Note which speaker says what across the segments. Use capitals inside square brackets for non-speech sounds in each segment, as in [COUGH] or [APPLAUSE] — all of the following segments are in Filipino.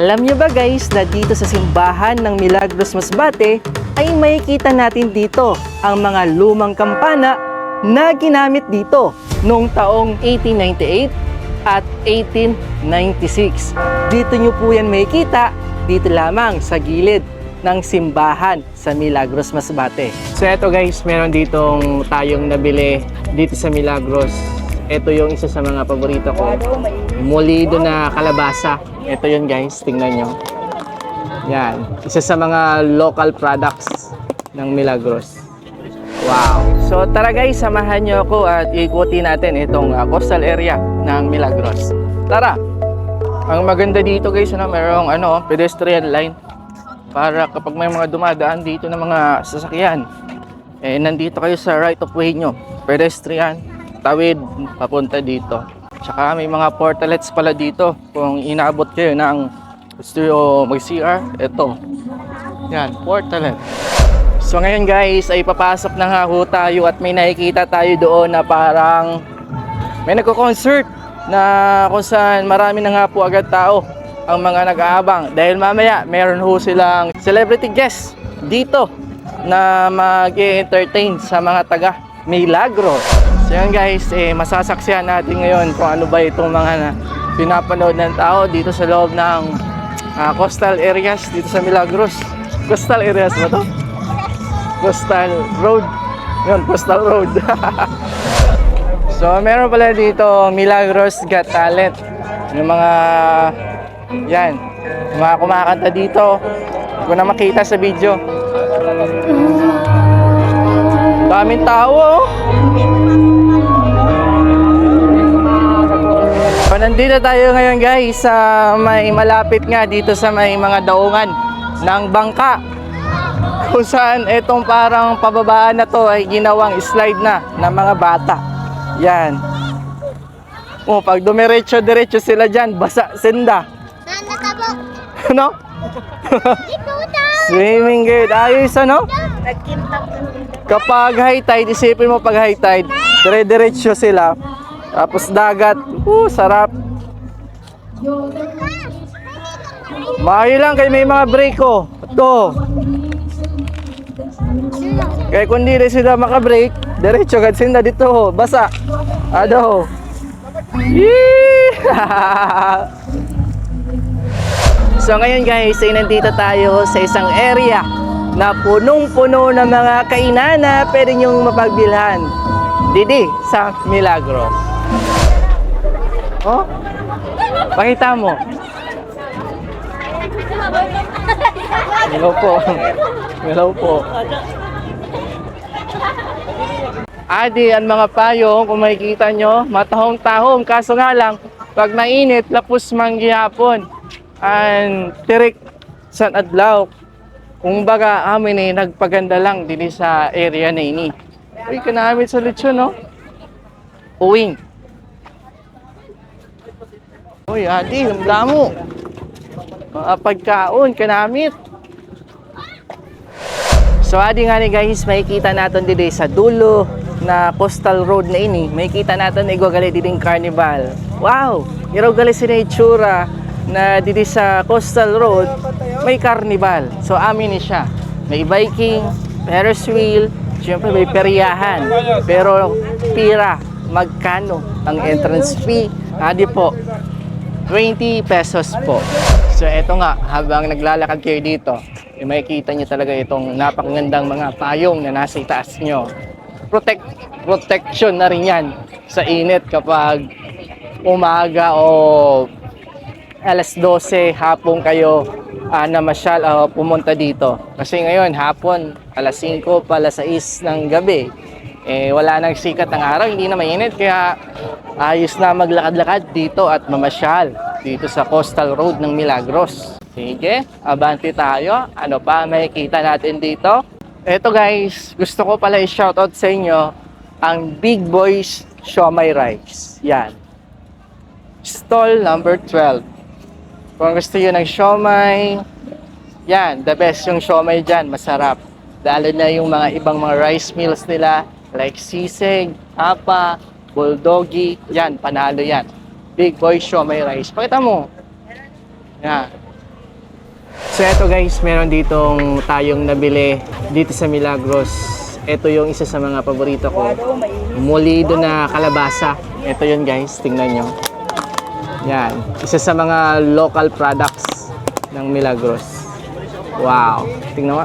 Speaker 1: Alam nyo ba guys na dito sa simbahan ng Milagros Masbate ay makikita natin dito ang mga lumang kampana na ginamit dito noong taong 1898 at 1896. Dito nyo po yan makikita dito lamang sa gilid ng simbahan sa Milagros Masbate. So eto guys, meron ditong tayong nabili dito sa Milagros. Ito yung isa sa mga paborito ko. Molido na kalabasa. Ito yun guys, tingnan nyo. Yan, isa sa mga local products ng Milagros. Wow! So tara guys, samahan nyo ako at ikuti natin itong uh, coastal area ng Milagros. Tara! Ang maganda dito guys, ano, merong ano, pedestrian line para kapag may mga dumadaan dito ng mga sasakyan, eh nandito kayo sa right of way nyo. Pedestrian, tawid, papunta dito. Tsaka may mga portalets pala dito. Kung inaabot kayo ng gusto mag-CR, ito. Yan, portalet. So ngayon guys, ay papasok na nga ho tayo at may nakikita tayo doon na parang may nagko-concert na kung saan marami na nga po agad tao ang mga nag-aabang dahil mamaya meron ho silang celebrity guest dito na mag-entertain sa mga taga Milagros. So yan guys, eh, masasaksihan natin ngayon kung ano ba itong mga na pinapanood ng tao dito sa loob ng ah, coastal areas dito sa Milagros. Coastal areas ba to? Coastal Road. Yun, Coastal Road. [LAUGHS] so, meron pala dito Milagros Got Talent. Yung mga, yan, yung mga kumakanta dito. Ko na makita sa video. Daming tao, oh. Nandito tayo ngayon guys sa may malapit nga dito sa may mga daungan ng bangka [LAUGHS] kung saan itong parang pababaan na to ay ginawang slide na ng mga bata. Yan. Oh, pag dumiretso-diretso sila dyan, basa, senda.
Speaker 2: Nana tabo. [LAUGHS]
Speaker 1: Ano? Swimming good. Ayos ano? Kapag high tide, isipin mo pag high tide, dire-diretso sila. Tapos dagat, uh, sarap. Maayo lang kay may mga break ko. Ito. Kaya kung di sila makabreak, diretso agad sila dito. Basa. Ano? Yee! [LAUGHS] so ngayon guys, ay nandito tayo sa isang area na punong-puno ng mga kainan na pwede nyong mapagbilhan. Didi, sa Milagros. Oh, pakita mo. Hello po. Hello po. Adi, ang mga payong, kung makikita nyo, matahong-tahong. Kaso nga lang, pag mainit, lapos manggihapon. Ang tirik sa adlaw. Kung baga, amin eh, nagpaganda lang din sa area na ini. Uy, kanamit sa lechon, no? Uwing. Uy, adi, damo. Mga pagkaon, kanamit. So adi nga ni guys, makikita natin dito sa dulo na coastal road na ini. Makikita natin na igwagali dito carnival. Wow! Iraw sila itsura na dito sa coastal road may carnival. So amin ni siya. May biking, Ferris wheel, syempre may peryahan. Pero pira, magkano ang entrance fee? Adi po, 20 pesos po. So eto nga, habang naglalakad kayo dito, eh, makikita nyo talaga itong napakagandang mga payong na nasa itaas nyo. Protect, protection na rin yan sa init kapag umaga o alas 12 hapon kayo uh, namasyal o pumunta dito. Kasi ngayon, hapon, alas 5 pa, alas 6 ng gabi, eh, wala nang sikat ng araw, hindi na mainit. Kaya ayos na maglakad-lakad dito at mamasyal dito sa coastal road ng Milagros. Sige, abante tayo. Ano pa makikita natin dito? Eto guys, gusto ko pala i-shoutout sa inyo ang Big Boys Shomai Rice. Yan. Stall number 12. Kung gusto nyo ng siomay, yan, the best yung siomay dyan, masarap. Lalo na yung mga ibang mga rice meals nila, like sisig, apa, bulldoggy, yan, panalo yan. Big boy siomay rice. Pakita mo. Yan. So eto guys, meron ditong tayong nabili dito sa Milagros. Ito yung isa sa mga paborito ko. Molido na kalabasa. Ito yun guys, tingnan nyo. Yan, isa sa mga local products ng Milagros. Wow, tingnan mo.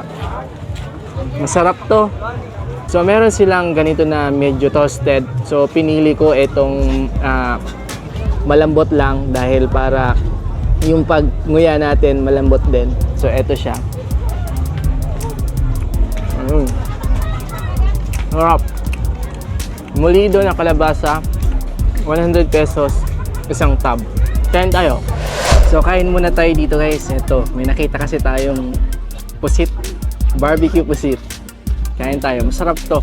Speaker 1: Masarap to. So meron silang ganito na medyo toasted. So pinili ko itong ah, malambot lang dahil para yung pagnguya natin malambot din. So eto siya. Mm. Sarap. Molido na kalabasa. 100 pesos isang tub. Kain tayo. So kain muna tayo dito guys. Ito, may nakita kasi tayong pusit. Barbecue pusit. Kain tayo. Masarap to.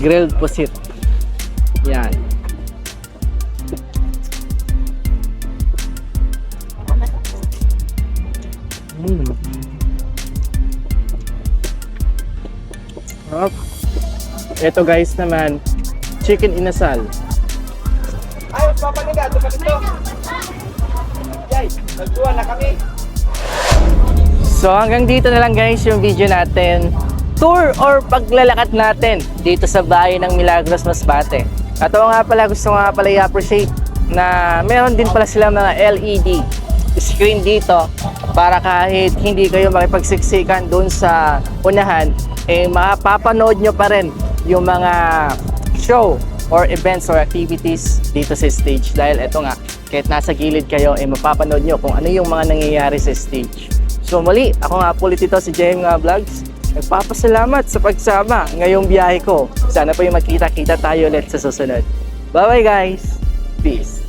Speaker 1: Grilled pusit. Yan. Mm. Sarap. Ito guys naman, chicken inasal.
Speaker 3: Ay, papaniga, ito pa dito. Yay, nagtuwa na kami.
Speaker 1: So hanggang dito na lang guys yung video natin. Tour or paglalakad natin dito sa bahay ng Milagros Masbate. At oo nga pala, gusto nga pala i-appreciate na meron din pala silang mga LED screen dito para kahit hindi kayo makipagsiksikan doon sa unahan, eh mapapanood nyo pa rin yung mga show or events or activities dito sa stage. Dahil eto nga kahit nasa gilid kayo eh mapapanood nyo kung ano yung mga nangyayari sa stage. So muli ako nga po ulit ito si JM nga Vlogs nagpapasalamat sa pagsama ngayong biyahe ko. Sana po yung magkita-kita tayo ulit sa susunod. Bye bye guys. Peace